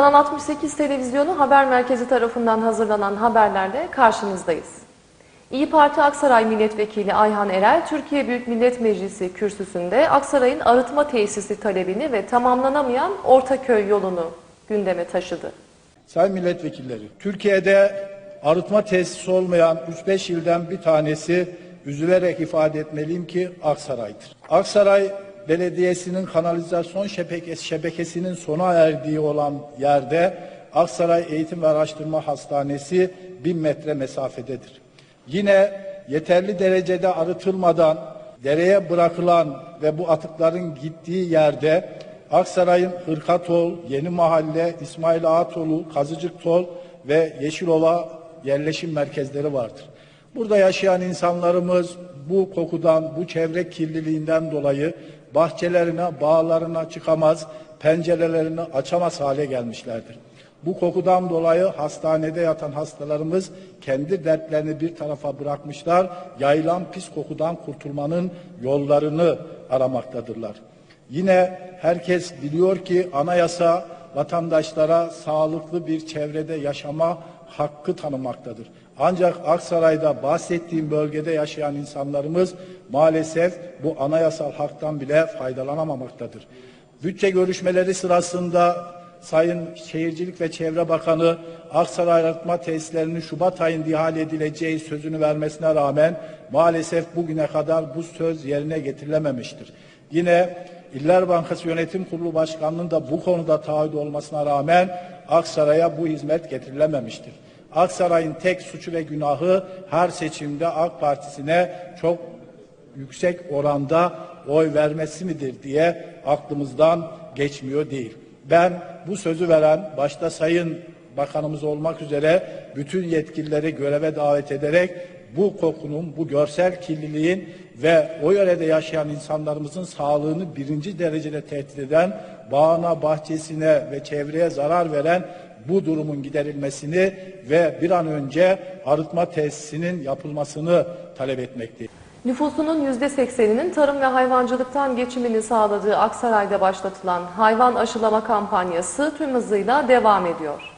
Kanal 68 Televizyonu Haber Merkezi tarafından hazırlanan haberlerle karşınızdayız. İyi Parti Aksaray Milletvekili Ayhan Erel, Türkiye Büyük Millet Meclisi kürsüsünde Aksaray'ın arıtma tesisi talebini ve tamamlanamayan Ortaköy yolunu gündeme taşıdı. Sayın milletvekilleri, Türkiye'de arıtma tesisi olmayan 3-5 ilden bir tanesi üzülerek ifade etmeliyim ki Aksaray'dır. Aksaray Belediyesi'nin kanalizasyon şebekesi, şebekesinin sona erdiği olan yerde Aksaray Eğitim ve Araştırma Hastanesi 1000 metre mesafededir. Yine yeterli derecede arıtılmadan dereye bırakılan ve bu atıkların gittiği yerde Aksaray'ın Hırkatol, Yeni Mahalle, İsmail Ağatolu, Kazıcıktol ve Yeşilova yerleşim merkezleri vardır. Burada yaşayan insanlarımız bu kokudan, bu çevre kirliliğinden dolayı bahçelerine, bağlarına çıkamaz, pencerelerini açamaz hale gelmişlerdir. Bu kokudan dolayı hastanede yatan hastalarımız kendi dertlerini bir tarafa bırakmışlar, yayılan pis kokudan kurtulmanın yollarını aramaktadırlar. Yine herkes biliyor ki anayasa vatandaşlara sağlıklı bir çevrede yaşama hakkı tanımaktadır. Ancak Aksaray'da bahsettiğim bölgede yaşayan insanlarımız maalesef bu anayasal haktan bile faydalanamamaktadır. Bütçe görüşmeleri sırasında Sayın Şehircilik ve Çevre Bakanı Aksaray Arıtma Tesislerinin Şubat ayında ihale edileceği sözünü vermesine rağmen maalesef bugüne kadar bu söz yerine getirilememiştir. Yine İller Bankası Yönetim Kurulu Başkanı'nın da bu konuda taahhüt olmasına rağmen Aksaray'a bu hizmet getirilememiştir. Aksaray'ın tek suçu ve günahı her seçimde AK Partisi'ne çok yüksek oranda oy vermesi midir diye aklımızdan geçmiyor değil. Ben bu sözü veren başta Sayın Bakanımız olmak üzere bütün yetkilileri göreve davet ederek bu kokunun, bu görsel kirliliğin ve o yörede yaşayan insanlarımızın sağlığını birinci derecede tehdit eden, bağına, bahçesine ve çevreye zarar veren bu durumun giderilmesini ve bir an önce arıtma tesisinin yapılmasını talep etmekteyim. Nüfusunun %80'inin tarım ve hayvancılıktan geçimini sağladığı Aksaray'da başlatılan hayvan aşılama kampanyası tüm hızıyla devam ediyor.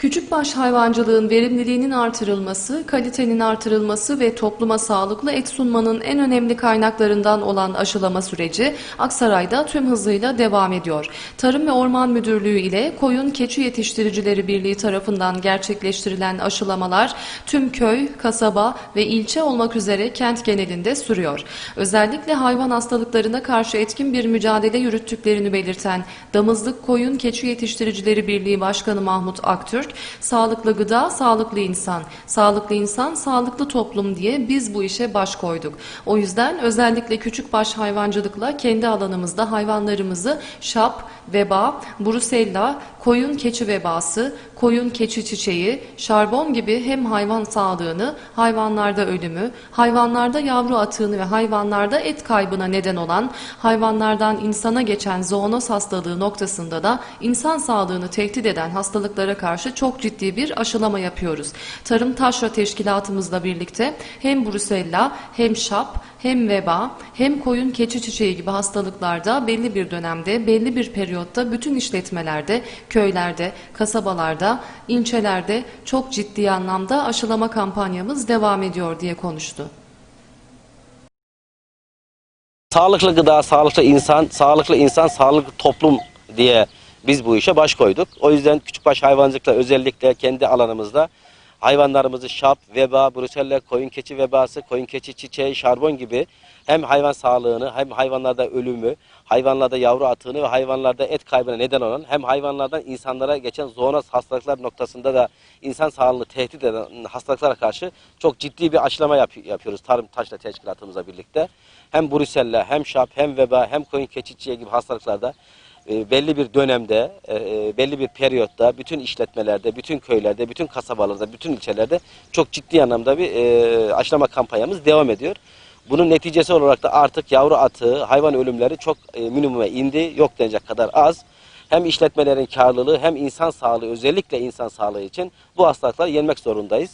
Küçükbaş hayvancılığın verimliliğinin artırılması, kalitenin artırılması ve topluma sağlıklı et sunmanın en önemli kaynaklarından olan aşılama süreci Aksaray'da tüm hızıyla devam ediyor. Tarım ve Orman Müdürlüğü ile Koyun Keçi Yetiştiricileri Birliği tarafından gerçekleştirilen aşılamalar tüm köy, kasaba ve ilçe olmak üzere kent genelinde sürüyor. Özellikle hayvan hastalıklarına karşı etkin bir mücadele yürüttüklerini belirten Damızlık Koyun Keçi Yetiştiricileri Birliği Başkanı Mahmut Aktürk, sağlıklı gıda, sağlıklı insan, sağlıklı insan, sağlıklı toplum diye biz bu işe baş koyduk. O yüzden özellikle küçükbaş hayvancılıkla kendi alanımızda hayvanlarımızı şap, veba, brusella, koyun keçi vebası, koyun keçi çiçeği, şarbon gibi hem hayvan sağlığını, hayvanlarda ölümü, hayvanlarda yavru atığını ve hayvanlarda et kaybına neden olan, hayvanlardan insana geçen zoonoz hastalığı noktasında da insan sağlığını tehdit eden hastalıklara karşı çok ciddi bir aşılama yapıyoruz. Tarım Taşra Teşkilatımızla birlikte hem brusella hem şap hem veba hem koyun keçi çiçeği gibi hastalıklarda belli bir dönemde belli bir periyotta bütün işletmelerde, köylerde, kasabalarda, ilçelerde çok ciddi anlamda aşılama kampanyamız devam ediyor diye konuştu. Sağlıklı gıda, sağlıklı insan, sağlıklı insan, sağlıklı toplum diye biz bu işe baş koyduk. O yüzden küçükbaş hayvancılıkla özellikle kendi alanımızda hayvanlarımızı şap, veba, brusella, koyun keçi vebası, koyun keçi çiçeği, şarbon gibi hem hayvan sağlığını hem hayvanlarda ölümü, hayvanlarda yavru atığını ve hayvanlarda et kaybına neden olan hem hayvanlardan insanlara geçen zoonoz hastalıklar noktasında da insan sağlığını tehdit eden hastalıklara karşı çok ciddi bir aşılama yap- yapıyoruz Tarım Taşla Teşkilatımızla birlikte. Hem brusella, hem şap, hem veba, hem koyun keçi çiçeği gibi hastalıklarda e, belli bir dönemde, e, e, belli bir periyotta bütün işletmelerde, bütün köylerde, bütün kasabalarda, bütün ilçelerde çok ciddi anlamda bir e, aşılama kampanyamız devam ediyor. Bunun neticesi olarak da artık yavru atığı, hayvan ölümleri çok e, minimuma indi, yok denecek kadar az. Hem işletmelerin karlılığı hem insan sağlığı, özellikle insan sağlığı için bu hastalıkları yenmek zorundayız.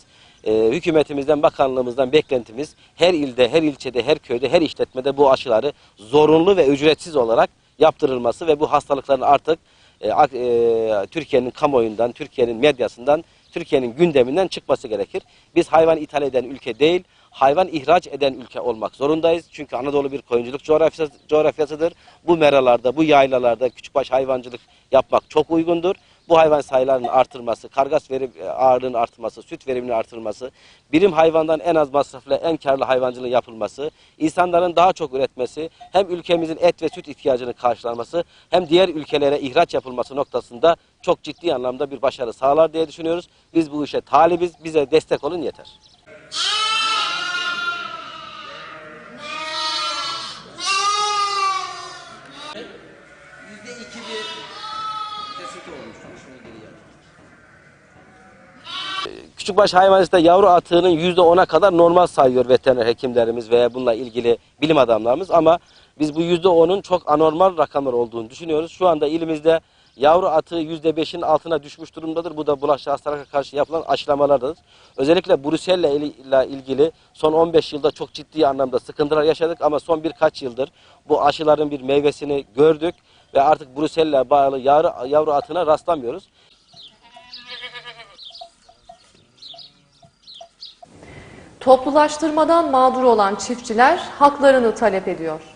Hükümetimizden, bakanlığımızdan beklentimiz her ilde, her ilçede, her köyde, her işletmede bu aşıları zorunlu ve ücretsiz olarak yaptırılması ve bu hastalıkların artık e, e, Türkiye'nin kamuoyundan, Türkiye'nin medyasından, Türkiye'nin gündeminden çıkması gerekir. Biz hayvan ithal eden ülke değil, hayvan ihraç eden ülke olmak zorundayız. Çünkü Anadolu bir koyunculuk coğrafyası, coğrafyasıdır. Bu meralarda, bu yaylalarda küçükbaş hayvancılık yapmak çok uygundur. Bu hayvan sayılarının artırması, kargas verim e, ağırlığının artırması, süt veriminin artırılması, birim hayvandan en az masrafla en karlı hayvancılığın yapılması, insanların daha çok üretmesi, hem ülkemizin et ve süt ihtiyacını karşılanması, hem diğer ülkelere ihraç yapılması noktasında çok ciddi anlamda bir başarı sağlar diye düşünüyoruz. Biz bu işe talibiz, bize destek olun yeter. Küçükbaş hayvancılıkta yavru atığının yüzde ona kadar normal sayıyor veteriner hekimlerimiz veya bununla ilgili bilim adamlarımız ama biz bu yüzde onun çok anormal rakamlar olduğunu düşünüyoruz. Şu anda ilimizde yavru atığı yüzde beşin altına düşmüş durumdadır. Bu da bulaşıcı hastalığa karşı yapılan aşılamalardır. Özellikle Brusella ile ilgili son 15 yılda çok ciddi anlamda sıkıntılar yaşadık ama son birkaç yıldır bu aşıların bir meyvesini gördük ve artık Brusella bağlı yavru, yavru atına rastlamıyoruz. Toplulaştırmadan mağdur olan çiftçiler haklarını talep ediyor.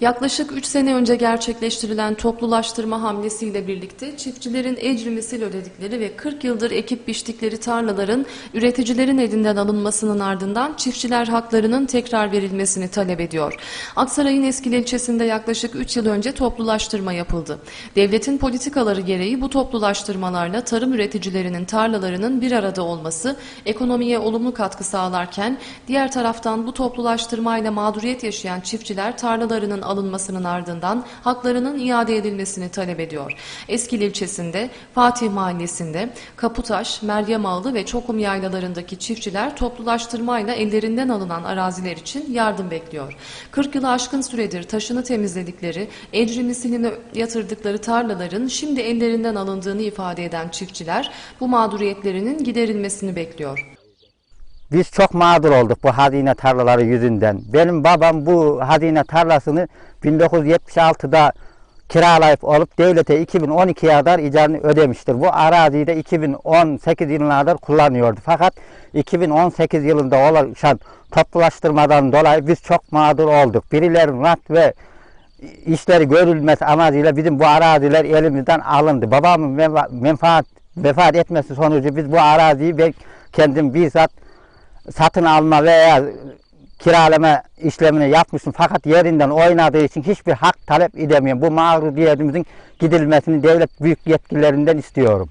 Yaklaşık 3 sene önce gerçekleştirilen toplulaştırma hamlesiyle birlikte çiftçilerin ecri misil ödedikleri ve 40 yıldır ekip biçtikleri tarlaların üreticilerin elinden alınmasının ardından çiftçiler haklarının tekrar verilmesini talep ediyor. Aksaray'ın Eskili ilçesinde yaklaşık 3 yıl önce toplulaştırma yapıldı. Devletin politikaları gereği bu toplulaştırmalarla tarım üreticilerinin tarlalarının bir arada olması ekonomiye olumlu katkı sağlarken diğer taraftan bu toplulaştırmayla mağduriyet yaşayan çiftçiler tarlalarının alınmasının ardından haklarının iade edilmesini talep ediyor. Eskil ilçesinde, Fatih Mahallesi'nde, Kaputaş, Meryem Ağlı ve Çokum yaylalarındaki çiftçiler toplulaştırmayla ellerinden alınan araziler için yardım bekliyor. 40 yılı aşkın süredir taşını temizledikleri, ecri misilini yatırdıkları tarlaların şimdi ellerinden alındığını ifade eden çiftçiler bu mağduriyetlerinin giderilmesini bekliyor. Biz çok mağdur olduk bu hazine tarlaları yüzünden. Benim babam bu hazine tarlasını 1976'da kiralayıp olup devlete 2012'ye kadar icarını ödemiştir. Bu araziyi de 2018 yılına kadar kullanıyordu. Fakat 2018 yılında oluşan toplulaştırmadan dolayı biz çok mağdur olduk. Birileri rant ve işleri görülmesi amacıyla bizim bu araziler elimizden alındı. Babamın menfa- menfaat vefat etmesi sonucu biz bu araziyi ben kendim bizzat satın alma veya kiralama işlemini yapmışım fakat yerinden oynadığı için hiçbir hak talep edemiyorum. Bu mağduriyetimizin gidilmesini devlet büyük yetkililerinden istiyorum.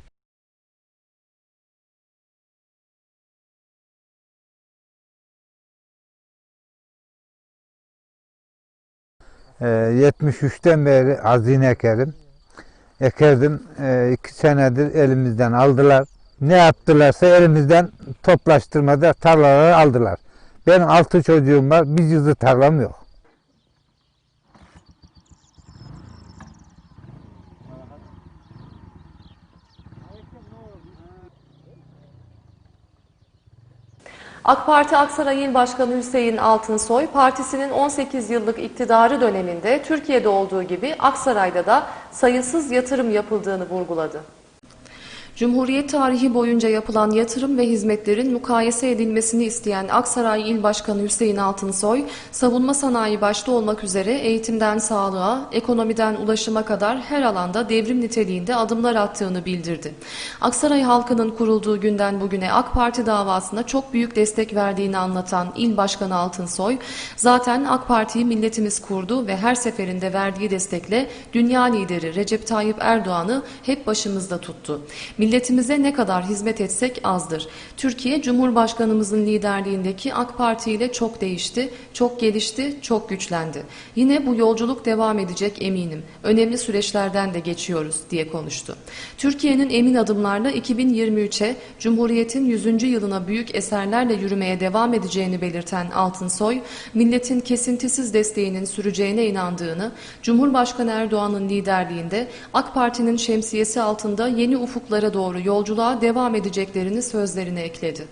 Ee, 73'ten beri hazine ekerim. Ekerdim. Ee, iki senedir elimizden aldılar. Ne yaptılarsa elimizden toplaştırmada tarlaları aldılar. Benim altı çocuğum var. Bir yüzü tarlam yok. AK Parti Aksaray İl Başkanı Hüseyin Altınsoy, partisinin 18 yıllık iktidarı döneminde Türkiye'de olduğu gibi Aksaray'da da sayısız yatırım yapıldığını vurguladı. Cumhuriyet tarihi boyunca yapılan yatırım ve hizmetlerin mukayese edilmesini isteyen Aksaray İl Başkanı Hüseyin Altınsoy, savunma sanayi başta olmak üzere eğitimden sağlığa, ekonomiden ulaşıma kadar her alanda devrim niteliğinde adımlar attığını bildirdi. Aksaray halkının kurulduğu günden bugüne AK Parti davasına çok büyük destek verdiğini anlatan İl Başkanı Altınsoy, zaten AK Parti'yi milletimiz kurdu ve her seferinde verdiği destekle dünya lideri Recep Tayyip Erdoğan'ı hep başımızda tuttu. Milletimize ne kadar hizmet etsek azdır. Türkiye Cumhurbaşkanımızın liderliğindeki AK Parti ile çok değişti, çok gelişti, çok güçlendi. Yine bu yolculuk devam edecek eminim. Önemli süreçlerden de geçiyoruz diye konuştu. Türkiye'nin emin adımlarla 2023'e Cumhuriyet'in 100. yılına büyük eserlerle yürümeye devam edeceğini belirten Altınsoy, milletin kesintisiz desteğinin süreceğine inandığını, Cumhurbaşkanı Erdoğan'ın liderliğinde AK Parti'nin şemsiyesi altında yeni ufuklara doğru yolculuğa devam edeceklerini sözlerine ekledi.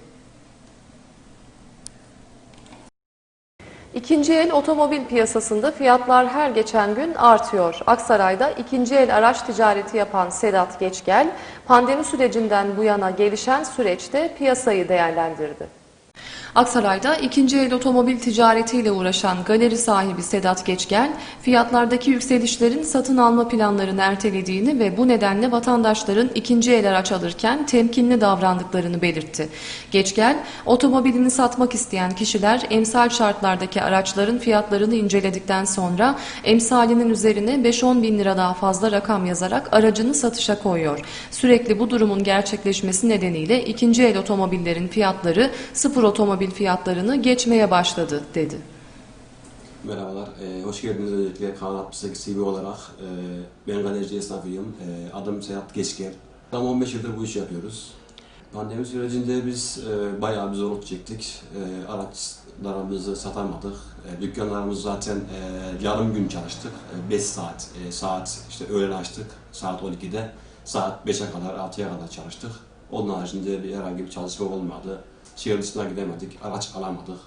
İkinci el otomobil piyasasında fiyatlar her geçen gün artıyor. Aksaray'da ikinci el araç ticareti yapan Sedat Geçgel, pandemi sürecinden bu yana gelişen süreçte piyasayı değerlendirdi. Aksaray'da ikinci el otomobil ticaretiyle uğraşan galeri sahibi Sedat Geçgel, fiyatlardaki yükselişlerin satın alma planlarını ertelediğini ve bu nedenle vatandaşların ikinci el araç alırken temkinli davrandıklarını belirtti. Geçgel, otomobilini satmak isteyen kişiler emsal şartlardaki araçların fiyatlarını inceledikten sonra emsalinin üzerine 5-10 bin lira daha fazla rakam yazarak aracını satışa koyuyor. Sürekli bu durumun gerçekleşmesi nedeniyle ikinci el otomobillerin fiyatları sıfır otomobil fiyatlarını geçmeye başladı dedi. Merhabalar, e, hoş geldiniz öncelikle Kanal 68 TV olarak. E, ben galerici esnafıyım, e, adım Sedat Geçker. Tam 15 yıldır bu işi yapıyoruz. Pandemi sürecinde biz e, bayağı bir zorluk çektik. E, araçlarımızı satamadık. E, dükkanlarımız zaten e, yarım gün çalıştık. 5 saat, e, saat işte öğlen açtık, saat 12'de. Saat 5'e kadar, 6'ya kadar çalıştık. Onun haricinde bir herhangi bir çalışma olmadı. Şehir dışına gidemedik, araç alamadık.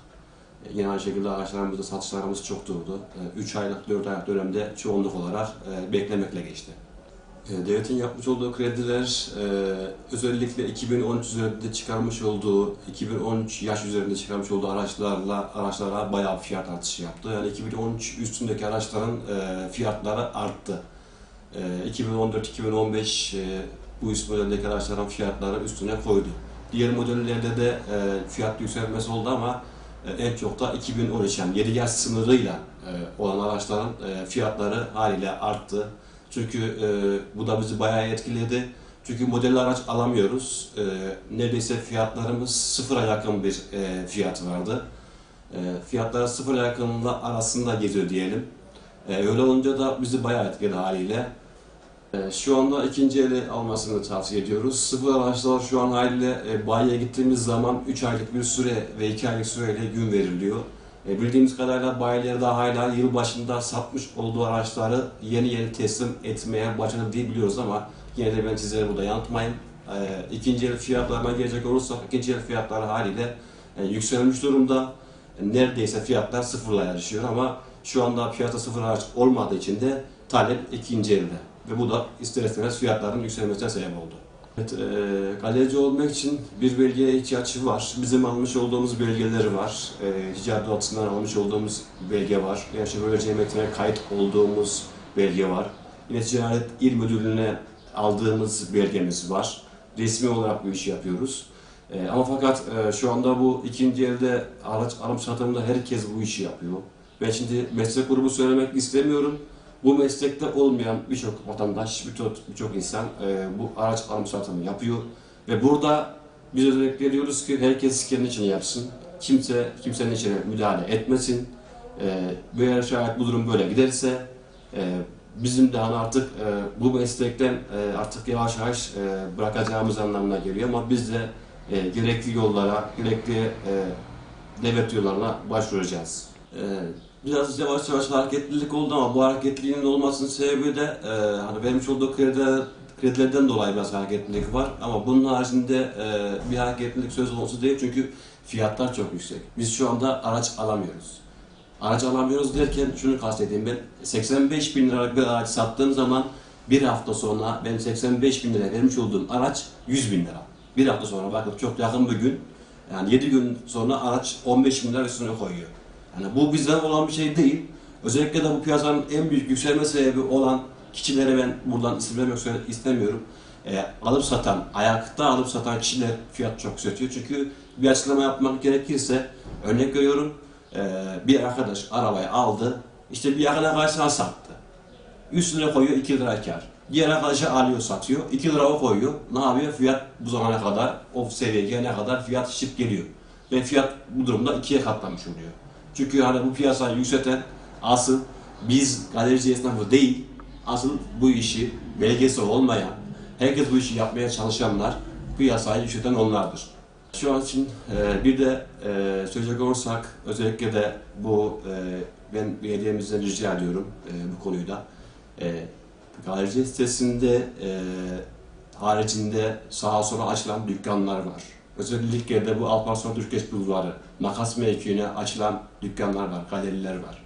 E, Yine aynı şekilde araçlarımızda satışlarımız çok durdu. 3 aylık, 4 aylık dönemde çoğunluk olarak e, beklemekle geçti. E, Devletin yapmış olduğu krediler e, özellikle 2013 üzerinde çıkarmış olduğu, 2013 yaş üzerinde çıkarmış olduğu araçlarla araçlara bayağı fiyat artışı yaptı. Yani 2013 üstündeki araçların e, fiyatları arttı. E, 2014-2015 e, bu üst modeldeki araçların fiyatları üstüne koydu. Diğer modellerde de e, fiyat yükselmesi oldu ama e, en çok da 2013 yani 7 yaş sınırıyla e, olan araçların e, fiyatları haliyle arttı. Çünkü e, bu da bizi bayağı etkiledi. Çünkü modelli araç alamıyoruz. E, neredeyse fiyatlarımız sıfıra yakın bir e, fiyat vardı. E, fiyatlar sıfıra yakınla arasında geziyor diyelim. E, öyle olunca da bizi bayağı etkiledi haliyle. E, Şu anda ikinci eli almasını tavsiye ediyoruz. Sıfır araçlar şu an haliyle e, bayiye gittiğimiz zaman 3 aylık bir süre ve 2 aylık süreyle gün veriliyor. E, Bildiğimiz kadarıyla bayileri de hala yıl başında satmış olduğu araçları yeni yeni teslim etmeye başladı diye biliyoruz ama yine de ben sizlere burada yanıtmayayım. E, İkinci el fiyatlarına gelecek olursak ikinci el fiyatları haliyle yükselmiş durumda. Neredeyse fiyatlar sıfırla yarışıyor ama şu anda piyasa sıfır araç olmadığı için de talep ikinci elde. Ve bu da ister istemez fiyatların yükselmesine sebep oldu. Evet, e, galerici olmak için bir belgeye ihtiyaç var. Bizim almış olduğumuz belgeleri var. E, ticaret odasından almış olduğumuz belge var. Yaşar Böyle Cemiyeti'ne kayıt olduğumuz belge var. Yine Ticaret İl Müdürlüğü'ne aldığımız belgemiz var. Resmi olarak bu işi yapıyoruz. E, ama fakat e, şu anda bu ikinci elde araç alım satımında herkes bu işi yapıyor. Ben şimdi meslek grubu söylemek istemiyorum. Bu meslekte olmayan birçok vatandaş, birçok birçok insan e, bu araç alım satımı yapıyor. Ve burada biz özellikle diyoruz ki herkes kendi için yapsın. Kimse kimsenin içine müdahale etmesin. E, eğer şayet bu durum böyle giderse e, bizim de hani artık e, bu meslekten e, artık yavaş yavaş e, bırakacağımız anlamına geliyor ama biz de e, gerekli yollara, gerekli e, devlet yollarına başvuracağız. E, biraz yavaş yavaş hareketlilik oldu ama bu hareketliliğin olmasının sebebi de e, hani vermiş olduğu krediler, kredilerden dolayı biraz hareketlilik var ama bunun haricinde e, bir hareketlilik söz konusu değil çünkü fiyatlar çok yüksek. Biz şu anda araç alamıyoruz. Araç alamıyoruz derken şunu kastedeyim ben 85 bin liralık bir araç sattığım zaman bir hafta sonra ben 85 bin lira vermiş olduğum araç 100 bin lira. Bir hafta sonra bakın çok yakın bir gün yani 7 gün sonra araç 15 bin lira üstüne koyuyor. Yani bu bizden olan bir şey değil. Özellikle de bu piyasanın en büyük yükselme sebebi olan kişilere ben buradan isim vermek istemiyorum. E, alıp satan, ayakta alıp satan kişiler fiyat çok yükseltiyor. Çünkü bir açıklama yapmak gerekirse örnek veriyorum e, bir arkadaş arabayı aldı işte bir yakına karşısına sattı. Üstüne koyuyor 2 lira kar. Diğer arkadaşı alıyor satıyor 2 lira o koyuyor. Ne yapıyor? Fiyat bu zamana kadar o seviyeye gelene kadar fiyat şıp geliyor. Ve fiyat bu durumda ikiye katlamış oluyor. Çünkü hani bu piyasayı yükselten asıl biz galerici esnafı değil, asıl bu işi belgesi olmayan, herkes bu işi yapmaya çalışanlar, piyasayı yükselten onlardır. Şu an için e, bir de e, söyleyecek olursak özellikle de bu e, ben belediyemizden rica ediyorum e, bu konuyu da. E, galerici sitesinde e, haricinde sağa sola açılan dükkanlar var. Özellikle de bu Alparslan Türkeş Bulvarı, makas mevkiine açılan dükkanlar var, galeriler var.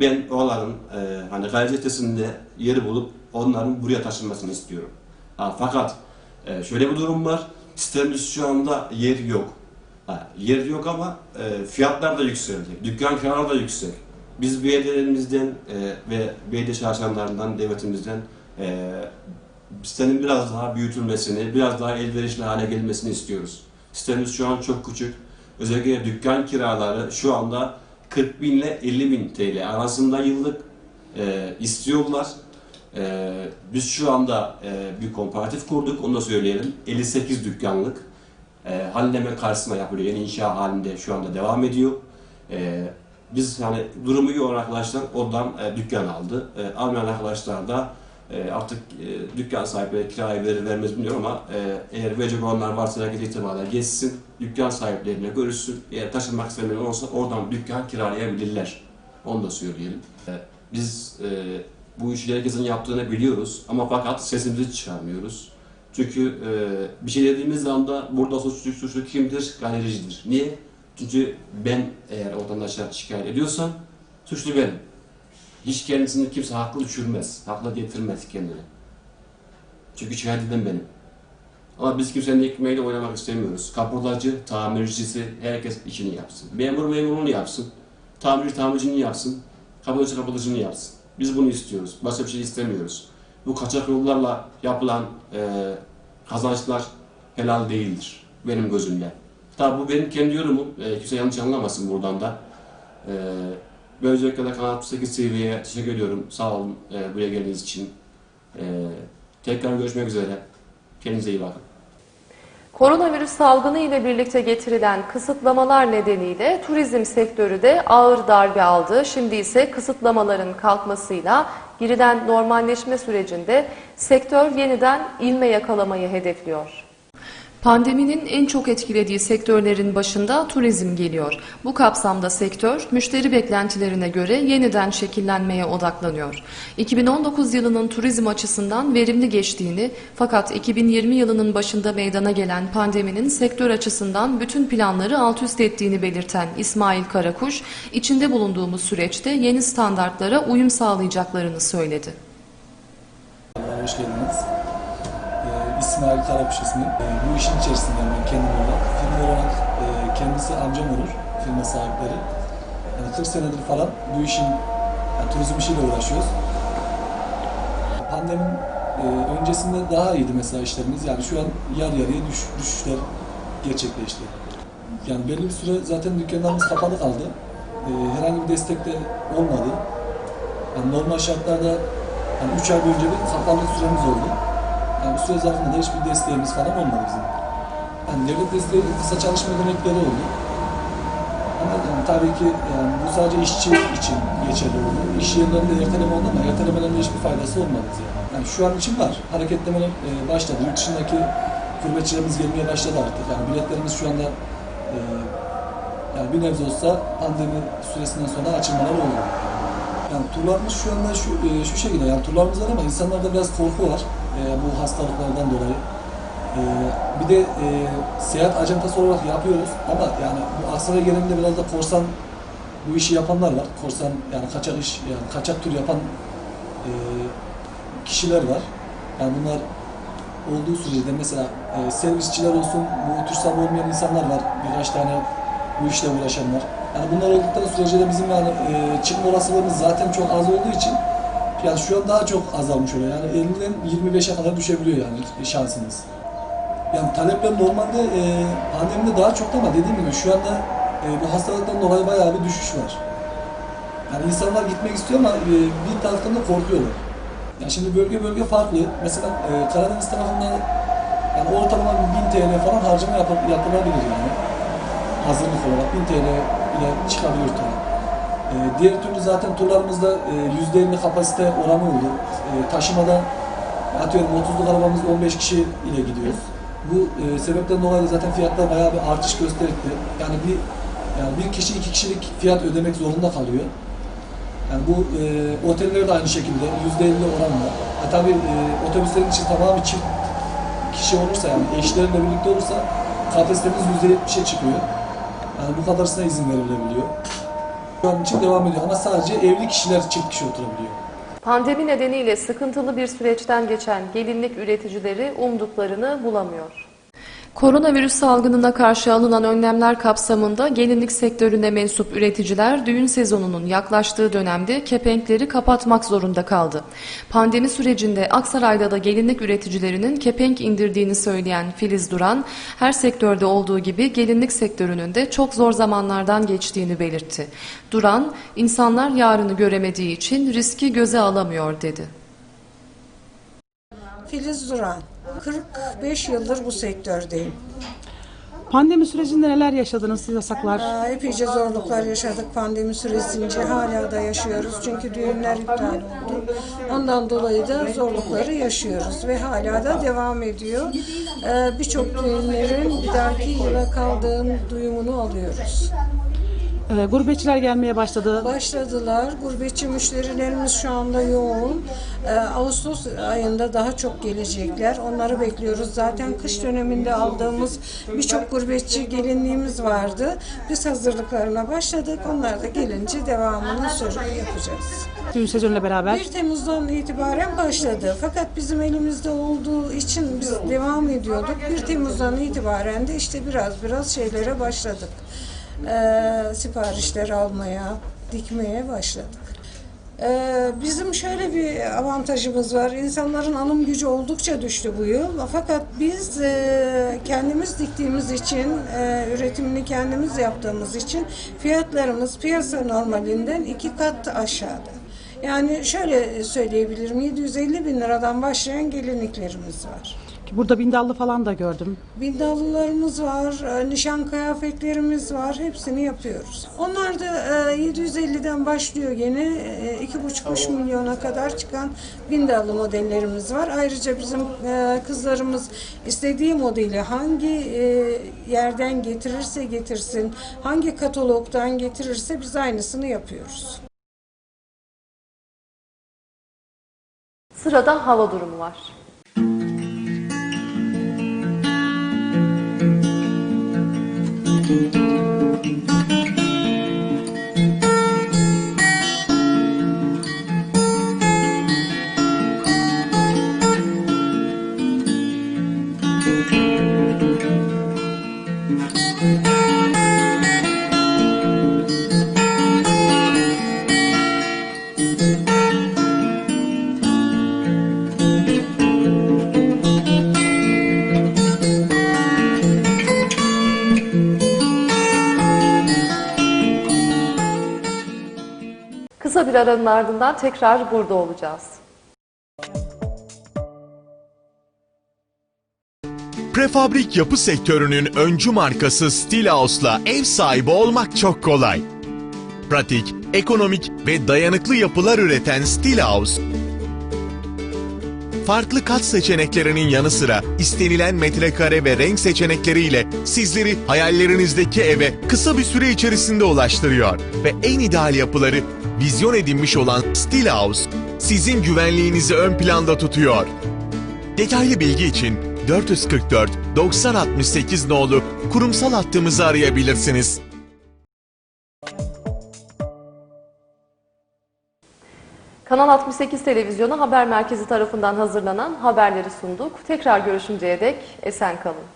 Ben oraların e, hani gazetesinde yeri bulup onların buraya taşınmasını istiyorum. Ha, fakat e, şöyle bir durum var. Sitemizde şu anda yer yok. Ha, yer yok ama e, fiyatlar da yükseldi. Dükkan kiraları da yüksek. Biz belediyelerimizden e, ve belediye çalışanlarından, devletimizden e, sitenin biraz daha büyütülmesini, biraz daha elverişli hale gelmesini istiyoruz. Sitemiz şu an çok küçük. Özellikle dükkan kiraları şu anda 40 bin ile 50 bin TL arasında yıllık e, istiyorlar. E, biz şu anda e, bir komparatif kurduk, onu da söyleyelim. 58 dükkanlık. E, Halileme karşısına yapılıyor. Yeni inşa halinde şu anda devam ediyor. E, biz hani durumu olan arkadaşlar oradan e, dükkan aldı. E, almayan arkadaşlar da e, artık e, dükkan sahipleri kirayı verir vermez bilmiyorum ama e, eğer verecek olanlar varsa hareket itibariyle geçsin, dükkan sahipleriyle görüşsün. Eğer taşınmak istemeyen olsa oradan dükkan kiralayabilirler. Onu da söyleyelim. Biz bu işi herkesin yaptığını biliyoruz ama fakat sesimizi çıkarmıyoruz. Çünkü bir şey dediğimiz anda burada suçlu, suçlu kimdir? Galericidir. Niye? Çünkü ben eğer vatandaşa şikayet ediyorsam suçlu benim. Hiç kendisini kimse haklı düşürmez, haklı getirmez kendini. Çünkü eden benim. Ama biz kimsenin ekmeğiyle oynamak istemiyoruz. Kapıdacı, tamircisi, herkes işini yapsın. Memur memurunu yapsın. Tamirci tamircini yapsın. Kapıdacı kapıdacını yapsın. Biz bunu istiyoruz. Başka bir şey istemiyoruz. Bu kaçak yollarla yapılan e, kazançlar helal değildir. Benim gözümde. Tabi bu benim kendi yorumum. E, kimse yanlış anlamasın buradan da. E, ve özellikle de Kanal 8 TV'ye teşekkür ediyorum. Sağ olun e, buraya geldiğiniz için. E, tekrar görüşmek üzere. Kendinize iyi bakın. Koronavirüs salgını ile birlikte getirilen kısıtlamalar nedeniyle turizm sektörü de ağır darbe aldı. Şimdi ise kısıtlamaların kalkmasıyla girilen normalleşme sürecinde sektör yeniden ilme yakalamayı hedefliyor. Pandeminin en çok etkilediği sektörlerin başında turizm geliyor. Bu kapsamda sektör, müşteri beklentilerine göre yeniden şekillenmeye odaklanıyor. 2019 yılının turizm açısından verimli geçtiğini fakat 2020 yılının başında meydana gelen pandeminin sektör açısından bütün planları alt üst ettiğini belirten İsmail Karakuş, içinde bulunduğumuz süreçte yeni standartlara uyum sağlayacaklarını söyledi. Hoş geldiniz. İsmail Karakuş ismi. Ee, bu işin içerisindeyim ben kendim olarak. Firma olarak e, kendisi amcam olur, firma sahipleri. Yani 40 senedir falan bu işin, yani turizm işiyle uğraşıyoruz. Pandemin e, öncesinde daha iyiydi mesela işlerimiz. Yani şu an yer yarıya düş, düşüşler gerçekleşti. Yani belli bir süre zaten dükkanlarımız kapalı kaldı. Herhangi bir destek de olmadı. Yani normal şartlarda yani 3 ay boyunca bir kapanma süremiz oldu. Yani bu süre zarfında da hiçbir desteğimiz falan olmadı bizim. Yani devlet desteği kısa çalışma ödenekleri oldu. Ama yani tabii ki yani bu sadece işçi için geçerli oldu. İş yerlerinde erteleme oldu ama ertelemelerin hiçbir faydası olmadı bize. Yani şu an için var. Hareketlemeler e, başladı. Yurt dışındaki gurbetçilerimiz gelmeye başladı artık. Yani biletlerimiz şu anda e, yani bir nebze olsa pandemi süresinden sonra açılmalar oldu. Yani turlarımız şu anda şu, e, şu şekilde yani turlarımız var ama insanlarda biraz korku var e, bu hastalıklardan dolayı. E, bir de e, seyahat acentası olarak yapıyoruz ama yani bu Aksaray genelinde biraz da korsan bu işi yapanlar var. Korsan yani kaçak iş yani kaçak tur yapan e, kişiler var. Yani bunlar olduğu sürece de mesela e, servisçiler olsun, bu TÜRSAB olmayan insanlar var. Birkaç tane bu işle uğraşanlar. Yani bunlar oldukları sürece de bizim yani e, çıkma olasılığımız zaten çok az olduğu için yani şu an daha çok azalmış oluyor. Yani 50'den 25'e kadar düşebiliyor yani şansımız. Yani talepler normalde e, pandemide daha çok ama dediğim gibi şu anda e, bu hastalıktan dolayı bayağı bir düşüş var. Yani insanlar gitmek istiyor ama e, bir taraftan da korkuyorlar. Yani şimdi bölge bölge farklı. Mesela e, Karadeniz tarafında yani ortalama bir 1000 TL falan harcama yap yapılabilir yani. Hazırlık olarak 1000 TL ile çıkabilir tur. E, diğer türlü zaten turlarımızda e, %50 kapasite oranı oldu. E, taşımada atıyorum 30'luk arabamızda 15 kişi ile gidiyoruz. Bu e, sebepten dolayı zaten fiyatlar bayağı bir artış gösterdi. Yani bir yani bir kişi iki kişilik fiyat ödemek zorunda kalıyor. Yani bu e, oteller de aynı şekilde yüzde elli oranla. E tabi e, otobüslerin için tamamı çift kişi olursa yani eşleriyle birlikte olursa KPSS'miz %70'e çıkıyor. Yani bu kadarısına izin verilebiliyor. An için devam ediyor ama sadece evli kişiler çift kişi oturabiliyor. Pandemi nedeniyle sıkıntılı bir süreçten geçen gelinlik üreticileri umduklarını bulamıyor. Koronavirüs salgınına karşı alınan önlemler kapsamında gelinlik sektörüne mensup üreticiler düğün sezonunun yaklaştığı dönemde kepenkleri kapatmak zorunda kaldı. Pandemi sürecinde Aksaray'da da gelinlik üreticilerinin kepenk indirdiğini söyleyen Filiz Duran, her sektörde olduğu gibi gelinlik sektörünün de çok zor zamanlardan geçtiğini belirtti. Duran, insanlar yarını göremediği için riski göze alamıyor dedi. Filiz Duran. 45 yıldır bu sektördeyim. Pandemi sürecinde neler yaşadınız yasaklar? Aa, Epeyce zorluklar yaşadık pandemi süresince. Hala da yaşıyoruz. Çünkü düğünler iptal oldu. Ondan dolayı da zorlukları yaşıyoruz. Ve hala da devam ediyor. Ee, Birçok düğünlerin bir dahaki yıla kaldığın duyumunu alıyoruz. Ee, gurbetçiler gelmeye başladı. Başladılar. Gurbetçi müşterilerimiz şu anda yoğun. Ee, Ağustos ayında daha çok gelecekler. Onları bekliyoruz. Zaten kış döneminde aldığımız birçok gurbetçi gelinliğimiz vardı. Biz hazırlıklarına başladık. Onlar da gelince devamını sürü yapacağız. Düğün sezonuyla beraber. 1 Temmuz'dan itibaren başladı. Fakat bizim elimizde olduğu için biz devam ediyorduk. 1 Temmuz'dan itibaren de işte biraz biraz şeylere başladık. Ee, siparişler almaya, dikmeye başladık. Ee, bizim şöyle bir avantajımız var. İnsanların alım gücü oldukça düştü bu yıl. Fakat biz e, kendimiz diktiğimiz için, e, üretimini kendimiz yaptığımız için fiyatlarımız piyasa normalinden iki kat aşağıda. Yani şöyle söyleyebilirim, 750 bin liradan başlayan gelinliklerimiz var. Burada bindallı falan da gördüm. Bindallılarımız var, e, nişan kıyafetlerimiz var, hepsini yapıyoruz. Onlar da e, 750'den başlıyor yine, e, 2,5-3 milyona kadar çıkan bindallı modellerimiz var. Ayrıca bizim e, kızlarımız istediği modeli hangi e, yerden getirirse getirsin, hangi katalogdan getirirse biz aynısını yapıyoruz. Sırada hava durumu var. Bir aranın ardından tekrar burada olacağız. Prefabrik yapı sektörünün öncü markası Stilhaus'la ev sahibi olmak çok kolay. Pratik, ekonomik ve dayanıklı yapılar üreten Stilhaus, farklı kat seçeneklerinin yanı sıra istenilen metrekare ve renk seçenekleriyle sizleri hayallerinizdeki eve kısa bir süre içerisinde ulaştırıyor. Ve en ideal yapıları vizyon edinmiş olan Stilhaus, sizin güvenliğinizi ön planda tutuyor. Detaylı bilgi için 444 9068 nolu kurumsal hattımızı arayabilirsiniz. Kanal 68 Televizyonu Haber Merkezi tarafından hazırlanan haberleri sunduk. Tekrar görüşünceye dek esen kalın.